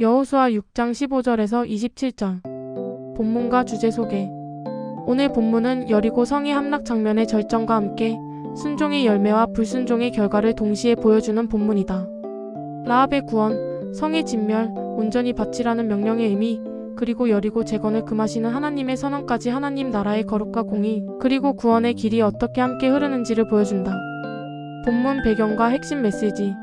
여호수아 6장 15절에서 27절. 본문과 주제 소개. 오늘 본문은 여리고 성의 함락 장면의 절정과 함께 순종의 열매와 불순종의 결과를 동시에 보여주는 본문이다. 라합의 구원, 성의 진멸, 온전히 바치라는 명령의 의미, 그리고 여리고 재건을 금하시는 하나님의 선언까지 하나님 나라의 거룩과 공의, 그리고 구원의 길이 어떻게 함께 흐르는지를 보여준다. 본문 배경과 핵심 메시지.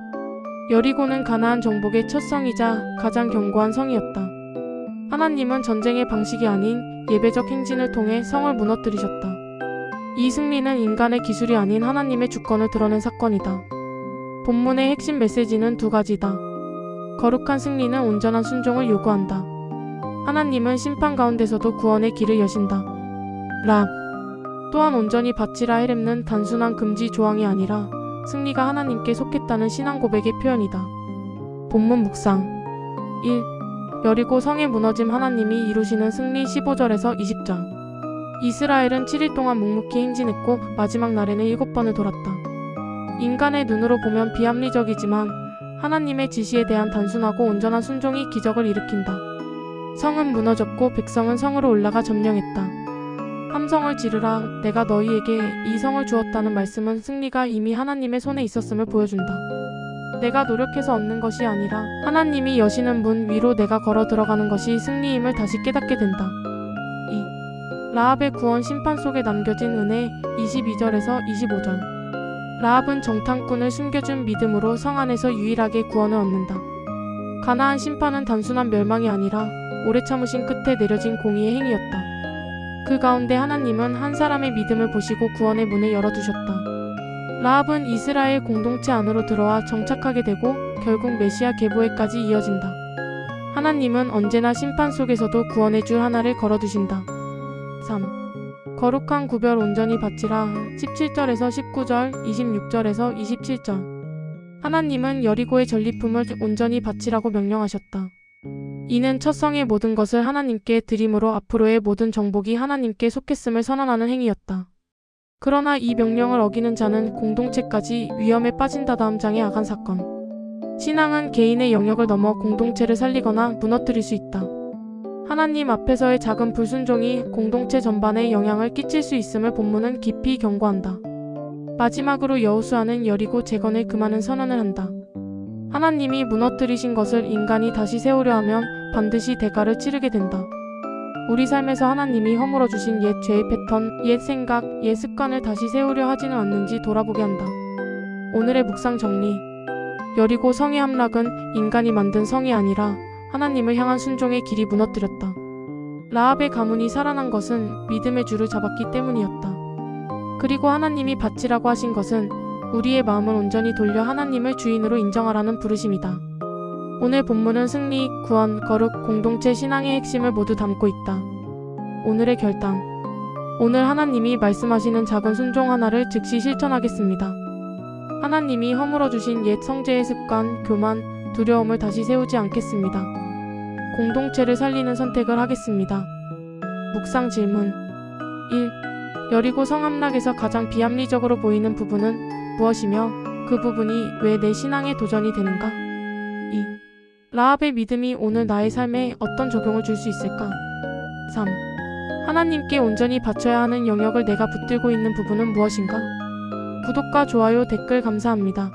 여리고는 가나안 정복의 첫 성이자 가장 견고한 성이었다. 하나님은 전쟁의 방식이 아닌 예배적 행진을 통해 성을 무너뜨리셨다. 이 승리는 인간의 기술이 아닌 하나님의 주권을 드러낸 사건이다. 본문의 핵심 메시지는 두 가지다. 거룩한 승리는 온전한 순종을 요구한다. 하나님은 심판 가운데서도 구원의 길을 여신다. 랍. 또한 온전히 바치라 헤렘는 단순한 금지 조항이 아니라 승리가 하나님께 속했다는 신앙 고백의 표현이다. 본문 묵상 1. 여리고 성에 무너짐 하나님이 이루시는 승리 15절에서 20절 이스라엘은 7일 동안 묵묵히 행진했고 마지막 날에는 7번을 돌았다. 인간의 눈으로 보면 비합리적이지만 하나님의 지시에 대한 단순하고 온전한 순종이 기적을 일으킨다. 성은 무너졌고 백성은 성으로 올라가 점령했다. 함성을 지르라 내가 너희에게 이 성을 주었다는 말씀은 승리가 이미 하나님의 손에 있었음을 보여준다. 내가 노력해서 얻는 것이 아니라 하나님이 여시는 문 위로 내가 걸어 들어가는 것이 승리임을 다시 깨닫게 된다. 2. 라합의 구원 심판 속에 남겨진 은혜 22절에서 25절 라합은 정탐꾼을 숨겨준 믿음으로 성 안에서 유일하게 구원을 얻는다. 가나안 심판은 단순한 멸망이 아니라 오래 참으신 끝에 내려진 공의의 행위였다. 그 가운데 하나님은 한 사람의 믿음을 보시고 구원의 문을 열어두셨다. 라합은 이스라엘 공동체 안으로 들어와 정착하게 되고 결국 메시아 계보에까지 이어진다. 하나님은 언제나 심판 속에서도 구원의 줄 하나를 걸어두신다. 3. 거룩한 구별 온전히 바치라 17절에서 19절, 26절에서 27절. 하나님은 여리고의 전리품을 온전히 바치라고 명령하셨다. 이는 첫 성의 모든 것을 하나님께 드림으로 앞으로의 모든 정복이 하나님께 속했음을 선언하는 행위였다. 그러나 이 명령을 어기는 자는 공동체까지 위험에 빠진다 다음 장의 아간 사건. 신앙은 개인의 영역을 넘어 공동체를 살리거나 무너뜨릴 수 있다. 하나님 앞에서의 작은 불순종이 공동체 전반에 영향을 끼칠 수 있음을 본문은 깊이 경고한다. 마지막으로 여호수아는 여리고 재건을 금하는 선언을 한다. 하나님이 무너뜨리신 것을 인간이 다시 세우려 하면 반드시 대가를 치르게 된다. 우리 삶에서 하나님이 허물어 주신 옛 죄의 패턴, 옛 생각, 옛 습관을 다시 세우려 하지는 않는지 돌아보게 한다. 오늘의 묵상 정리. 여리고 성의 함락은 인간이 만든 성이 아니라 하나님을 향한 순종의 길이 무너뜨렸다. 라합의 가문이 살아난 것은 믿음의 줄을 잡았기 때문이었다. 그리고 하나님이 바치라고 하신 것은 우리의 마음을 온전히 돌려 하나님을 주인으로 인정하라는 부르심이다. 오늘 본문은 승리, 구원, 거룩, 공동체 신앙의 핵심을 모두 담고 있다. 오늘의 결단. 오늘 하나님이 말씀하시는 작은 순종 하나를 즉시 실천하겠습니다. 하나님이 허물어 주신 옛 성제의 습관, 교만, 두려움을 다시 세우지 않겠습니다. 공동체를 살리는 선택을 하겠습니다. 묵상 질문 1. 여리고 성함락에서 가장 비합리적으로 보이는 부분은 무엇이며 그 부분이 왜 내 신앙의 도전이 되는가? 2. 라합의 믿음이 오늘 나의 삶에 어떤 적용을 줄 수 있을까? 3. 하나님께 온전히 바쳐야 하는 영역을 내가 붙들고 있는 부분은 무엇인가? 구독과 좋아요, 댓글 감사합니다.